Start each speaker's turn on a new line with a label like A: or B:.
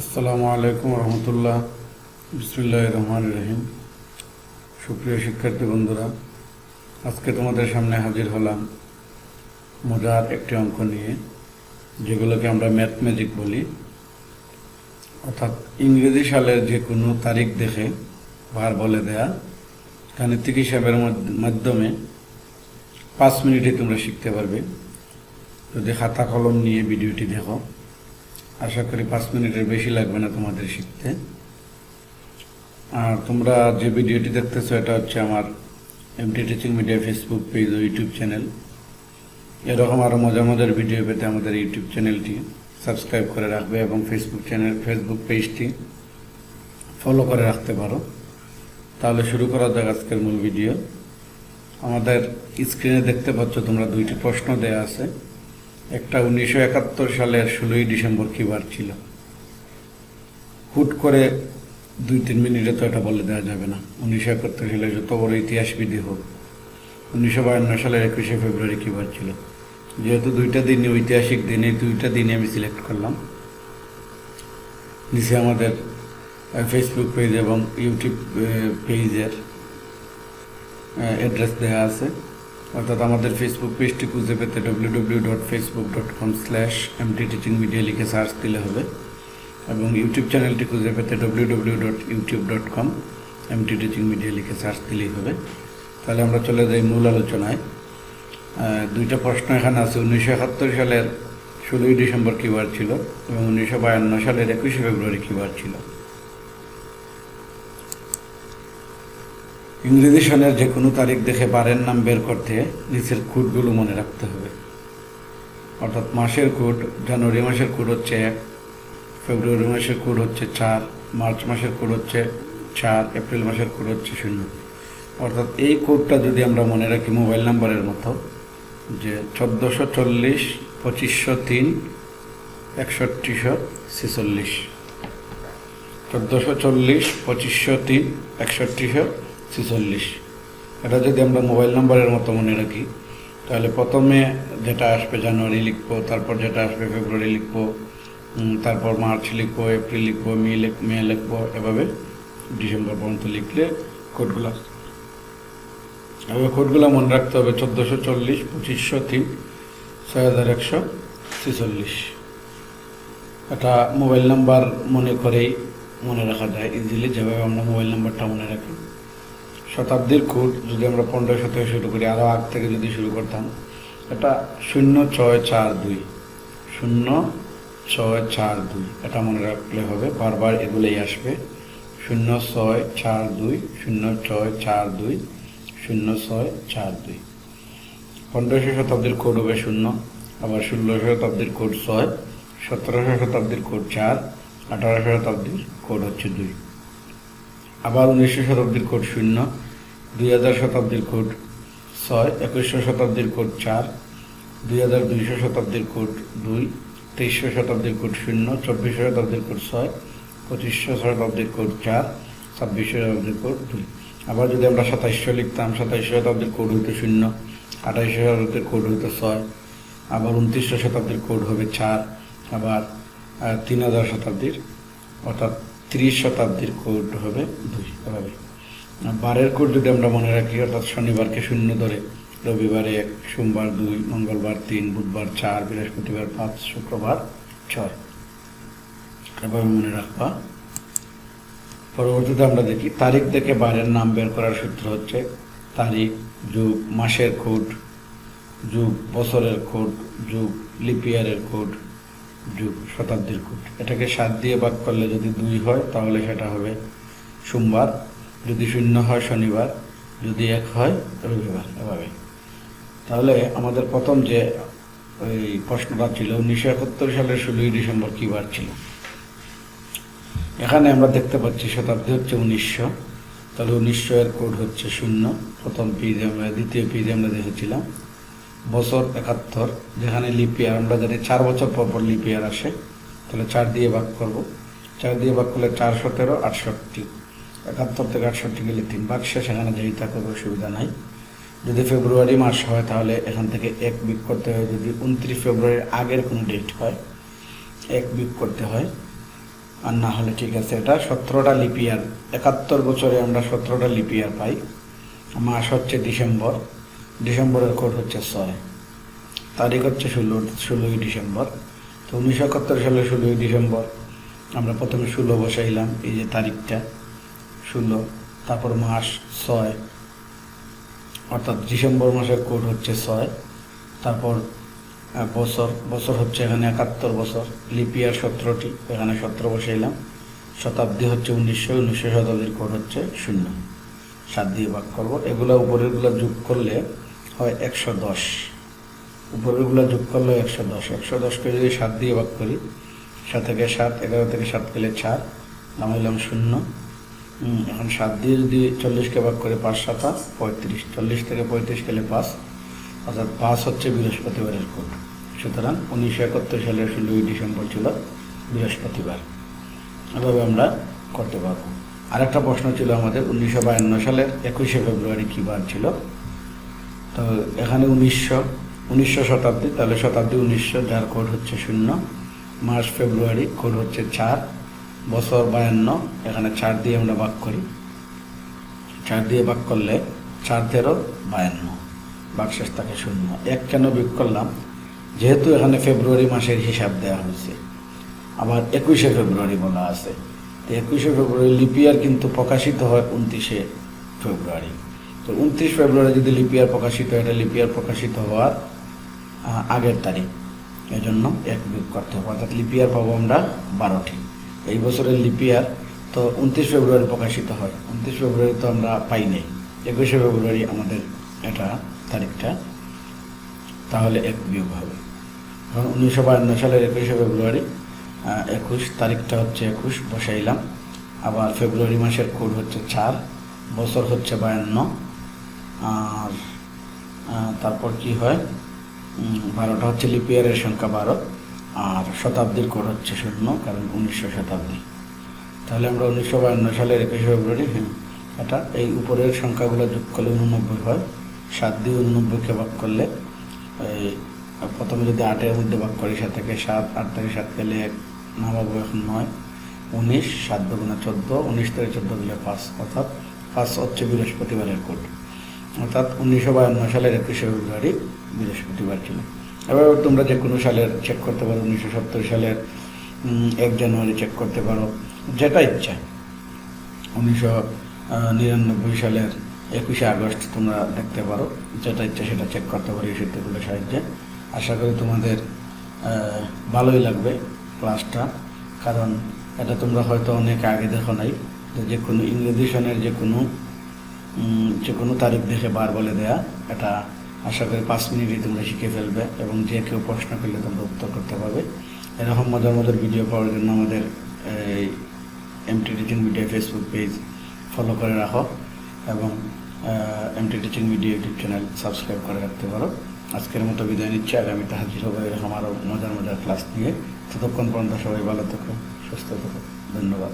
A: আসসালামু আলাইকুম রহমতুল্লাহ। বিসমুল্লাহ রহমান রহিম। সুপ্রিয় শিক্ষার্থী বন্ধুরা, আজকে তোমাদের সামনে হাজির হলাম মজার একটি অঙ্ক নিয়ে, যেগুলোকে আমরা ম্যাথ বলি। অর্থাৎ ইংরেজি সালের যে কোনো তারিখ দেখে বার বলে দেয়া। গাণিতিক হিসাবের মাধ্যমে পাঁচ মিনিটে তোমরা শিখতে পারবে। যদি খাতা কলম নিয়ে ভিডিওটি দেখো। আশা করি পাঁচ মিনিটের বেশি লাগবে না তোমাদের শিখতে। আর তোমরা যে ভিডিওটি দেখতেছো, এটা হচ্ছে আমার MT teaching media Facebook page ও ইউটিউব চ্যানেল এরকম আরও মজার মজার ভিডিও পেতে আমাদের ইউটিউব চ্যানেলটি সাবস্ক্রাইব করে রাখবে এবং ফেসবুক চ্যানেল ফেসবুক পেজটি ফলো করে রাখতে পারো। তাহলে শুরু করা যাক আজকের মূল ভিডিও আমাদের স্ক্রিনে দেখতে পাচ্ছ তোমরা দুইটি প্রশ্ন দেয়া আছে। একটা উনিশশো একাত্তর সালের ষোলোই ডিসেম্বর কি বার ছিল। হুট করে দুই তিন মিনিটে তো এটা বলে দেওয়া যাবে না। উনিশশো একাত্তর সালে যত বড় ইতিহাসবিধি হোক, উনিশশো বায়ান্ন সালের একুশে ফেব্রুয়ারি কি বার ছিল। যেহেতু দুইটা দিনই ঐতিহাসিক দিন দুইটা দিনে আমি সিলেক্ট করলাম। নিচে আমাদের ফেসবুক পেজ এবং ইউটিউব পেজের অ্যাড্রেস দেওয়া আছে। অর্থাৎ আমাদের ফেসবুক পেজটি খুঁজে পেতে W W dot Facebook dot com slash MT teaching media লিখে সার্চ দিলে হবে। এবং ইউটিউব চ্যানেলটি খুঁজে পেতে W W dot YouTube dot com MT teaching media লিখে সার্চ দিলেই হবে। তাহলে আমরা চলে যাই মূল আলোচনায়। দুইটা প্রশ্ন এখানে আছে। উনিশশো একাত্তর সালের ষোলোই ডিসেম্বর কী বার ছিল এবং উনিশশো বায়ান্ন সালের একুশে ফেব্রুয়ারি কী বার ছিল? ইংরেজি সনের যে কোনো তারিখ দেখে বারের নাম বের করতে নিচের কোডগুলো মনে রাখতে হবে। অর্থাৎ মাসের কোড, জানুয়ারি মাসের কোড হচ্ছে এক, ফেব্রুয়ারি মাসের কোড হচ্ছে চার, মার্চ মাসের কোড হচ্ছে চার, এপ্রিল মাসের কোড হচ্ছে শূন্য। অর্থাৎ এই কোডটা যদি আমরা মনে রাখি মোবাইল নাম্বারের মতো, যে চোদ্দোশো চল্লিশ, পঁচিশশো তিন, একষট্টিশো ছেচল্লিশ। চোদ্দোশো চল্লিশ, পঁচিশশো তিন, একষট্টিশো ছেচল্লিশ। এটা যদি আমরা মোবাইল নাম্বারের মতো মনে রাখি, তাহলে প্রথমে যেটা আসবে জানুয়ারি লিখব, তারপর যেটা আসবে ফেব্রুয়ারি লিখব তারপর মার্চ লিখব, এপ্রিল লিখব, মে লিখ, মে লিখব, এভাবে ডিসেম্বর পর্যন্ত লিখলে কোডগুলো। এভাবে কোডগুলো মনে রাখতে হবে, চোদ্দোশো চল্লিশ, পঁচিশশো তিন ছয় হাজার একশো ছেচল্লিশ। এটা মোবাইল নাম্বার মনে করেই মনে রাখা যায় ইজিলি যেভাবে আমরা মোবাইল নাম্বারটা মনে রাখি। শতাব্দীর কোড যদি আমরা পনেরোশো থেকে শুরু করি, আরও আগ থেকে যদি শুরু করতাম, এটা শূন্য ছয় চার দুই, শূন্য ছয় চার দুই, এটা মনে রাখলে হবে, বারবার এগুলোই আসবে, শূন্য ছয় চার দুই, শূন্য ছয় চার দুই, শূন্য ছয় চার দুই। পনেরোশো শতাব্দীর কোড হবে শূন্য, আবার ষোলোশো শতাব্দীর কোড ছয় সতেরোশো শতাব্দীর কোড চার আঠারোশো শতাব্দীর কোড হচ্ছে দুই। আবার উনিশশো শতাব্দীর কোড শূন্য দুই হাজার শতাব্দীর কোড ছয় একুশশো শতাব্দীর কোড চার দুই হাজার দুইশো শতাব্দীর কোড দুই তেইশশো শতাব্দীর কোড শূন্য চব্বিশশো শতাব্দীর কোড ছয় পঁচিশশো শতাব্দীর কোড চার ছাব্বিশশো শতাব্দীর কোড দুই আবার যদি আমরা সাতাইশশো লিখতাম সাতাইশশো শতাব্দীর কোড হইতো শূন্য আঠাইশশো শতাব্দীর কোড হইতো ছয় আবার উনত্রিশশো শতাব্দীর কোড হবে চার আবার তিন হাজার শতাব্দীর অর্থাৎ ত্রিশ শতাব্দীর কোড হবে, দুই এভাবে বারের কোড যদি আমরা মনে রাখি, অর্থাৎ শনিবারকে শূন্য ধরে, রবিবারে এক, সোমবার দুই, মঙ্গলবার তিন, বুধবার চার, বৃহস্পতিবার পাঁচ, শুক্রবার ছয়। এভাবে মনে রাখবা। পরবর্তীতে আমরা দেখি, তারিখ দেখে বারের নাম বের করার সূত্র হচ্ছে তারিখ, যুগ, মাসের কোড, যুগ, বছরের কোড, যুগ লিপিয়ারের কোড। যুগ, শতাব্দীর কোড এটাকে সাত দিয়ে ভাগ করলে যদি দুই হয়, তাহলে সেটা হবে সোমবার। যদি শূন্য হয়, শনিবার। যদি এক হয়, রবিবার, এভাবে। তাহলে আমাদের প্রথম যে ওই প্রশ্নটা ছিল, উনিশশো একাত্তর সালের ষোলোই ডিসেম্বর কী বার ছিল? এখানে আমরা দেখতে পাচ্ছি, শতাব্দী হচ্ছে উনিশশো। তাহলে উনিশশো এর কোড হচ্ছে শূন্য। প্রথম পেজে আমরা, দ্বিতীয় পেজে আমরা দেখেছিলাম। বছর একাত্তর, যেখানে লিপিয়ার আমরা জানি চার বছর পর পর লিপিয়ার আসে, তাহলে চার দিয়ে ভাগ করব। চার দিয়ে ভাগ করলে চার সতেরো আটষট্টি, একাত্তর থেকে আটষট্টি গেলে তিন ভাগ শেষ, এখানে যেই থাকবে অসুবিধা নাই। যদি ফেব্রুয়ারি মাস হয় তাহলে এখান থেকে এক বিক করতে হয়, যদি উনত্রিশ ফেব্রুয়ারির আগের কোনো ডেট হয়, এক বিক করতে হয়। আর না হলে ঠিক আছে, এটা সতেরোটা লিপিয়ার একাত্তর বছরে আমরা সতেরোটা লিপিয়ার পাই। মাস হচ্ছে ডিসেম্বর। ডিসেম্বরের কোড হচ্ছে ছয়। তারিখ হচ্ছে ষোলো, ষোলোই ডিসেম্বর। তো উনিশশো একাত্তর সালে ষোলোই ডিসেম্বর আমরা প্রথমে ষোলো বসাইলাম, এই যে তারিখটা, ষোলো, তারপর মাস ছয়। অর্থাৎ ডিসেম্বর মাসের কোড হচ্ছে ছয়। তারপর বছর বছর হচ্ছে এখানে একাত্তর বছর লিপিয়ার সতেরোটি, এখানে সতেরো বসাইলাম। শতাব্দী হচ্ছে উনিশশো উনিশশো শতাব্দীর কোড হচ্ছে শূন্য। সাত দিয়ে ভাগ করব। এগুলো উপরেরগুলো যোগ করলে হয় একশো দশ। উপরেরগুলো যোগ করলে একশো দশ। একশো দশকে যদি সাত দিয়ে ভাগ করি, সাত থেকে সাত, এগারো থেকে সাত গেলে চার, নামাইলাম শূন্য। এখন সাত দিয়ে যদি চল্লিশকে ভাগ করে পাঁচ সাতা পঁয়ত্রিশ। চল্লিশ থেকে পঁয়ত্রিশ গেলে পাঁচ, অর্থাৎ পাঁচ হচ্ছে বৃহস্পতিবারের কোড সুতরাং উনিশশো একাত্তর সালের ষোলোই ডিসেম্বর ছিল বৃহস্পতিবার। এভাবে আমরা করতে পারব। আরেকটা প্রশ্ন ছিল আমাদের, উনিশশো বায়ান্ন সালের একুশে ফেব্রুয়ারি কী বার ছিল? তো এখানে উনিশশো উনিশশো শতাব্দী, তাহলে শতাব্দী উনিশশো, যার কোড হচ্ছে শূন্য। মার্চ, ফেব্রুয়ারি, কোড হচ্ছে চার। বছর বায়ান্ন, এখানে চার দিয়ে আমরা ভাগ করি। চার দিয়ে ভাগ করলে চার তেরো বায়ান্ন বাকশেষ থাকে শূন্য। এক কেন বিয়োগ করলাম? যেহেতু এখানে ফেব্রুয়ারি মাসের হিসাব দেওয়া হয়েছে। আবার একুশে ফেব্রুয়ারি বলা আছে। তো একুশে ফেব্রুয়ারি লিপিয়ার কিন্তু প্রকাশিত হয় উনত্রিশে ফেব্রুয়ারি। তো উনত্রিশ ফেব্রুয়ারি যদি লিপিয়ার প্রকাশিত হয়, এটা লিপিয়ার প্রকাশিত হওয়ার আগের তারিখ। এই জন্য এক বিয়োগ করতে হবে। অর্থাৎ লিপিয়ার পাবো আমরা বারোটি। এই বছরের লিপিয়ার তো উনত্রিশ ফেব্রুয়ারি প্রকাশিত হয়। উনত্রিশ ফেব্রুয়ারি তো আমরা পাই নাই। একুশে ফেব্রুয়ারি আমাদের এটা তারিখটা। তাহলে এক বিয়োগ হবে। এখন উনিশশো বায়ান্ন সালের একুশে ফেব্রুয়ারি একুশ, তারিখটা হচ্ছে একুশ, বসাইলাম। আবার ফেব্রুয়ারি মাসের কোড হচ্ছে চার, বছর হচ্ছে বায়ান্ন। আর তারপর কি হয়? বারোটা হচ্ছে লিপিয়ারের সংখ্যা বারো, আর শতাব্দীর কোড হচ্ছে শূন্য, কারণ উনিশশো শতাব্দী। তাহলে আমরা উনিশশো বায়ান্ন সালের একুশে ফেব্রুয়ারি হ্যাঁ এটা এই উপরের সংখ্যাগুলো যোগ করলে উননব্বই হয়, সাত দিয়ে উননব্বইকে ভাগ করলে, এই, প্রথমে যদি আটের মধ্যে ভাগ করি, সাত থেকে সাত, আট থেকে সাত গেলে এক, নামাবো এখন নয়, উনিশ, সাত দুগুণে চোদ্দ, উনিশ থেকে চোদ্দ গেলে পাঁচ, অর্থাৎ পাঁচ হচ্ছে বৃহস্পতিবারের কোড। অর্থাৎ উনিশশো বায়ান্ন সালের একুশে ফেব্রুয়ারি বৃহস্পতিবার ছিল। এবার তোমরা যে কোনো সালের চেক করতে পারো, উনিশশো সত্তর সালের এক জানুয়ারি চেক করতে পারো, যেটা ইচ্ছা। উনিশশো নিরানব্বই সালের একুশে আগস্ট তোমরা দেখতে পারো, যেটা ইচ্ছা সেটা চেক করতে পারো এই সূত্রগুলোর সাহায্যে। আশা করি তোমাদের ভালোই লাগবে ক্লাসটা কারণ এটা তোমরা হয়তো অনেক আগে দেখো নাই, যে কোনো ইংরেজি সনের যে কোনো যে কোনো তারিখ দেখে বার বলে দেয়া। এটা আশা করি পাঁচ মিনিটে তোমরা শিখে ফেলবে এবং যে কেউ প্রশ্ন করলে তোমরা উত্তর করতে পারবে। এরকম মজার মজার ভিডিও পাওয়ার জন্য আমাদের এই MT teaching media Facebook page follow করে রাখো এবং MT teaching media YouTube channel subscribe করে রাখতে পারো। আজকের মতো বিদায় নিচ্ছি। আগামীতে হাজির হব এরকম আরও মজার মজার ক্লাস নিয়ে। ততক্ষণ পর্যন্ত সবাই ভালো থেকো, সুস্থ থেকো। ধন্যবাদ।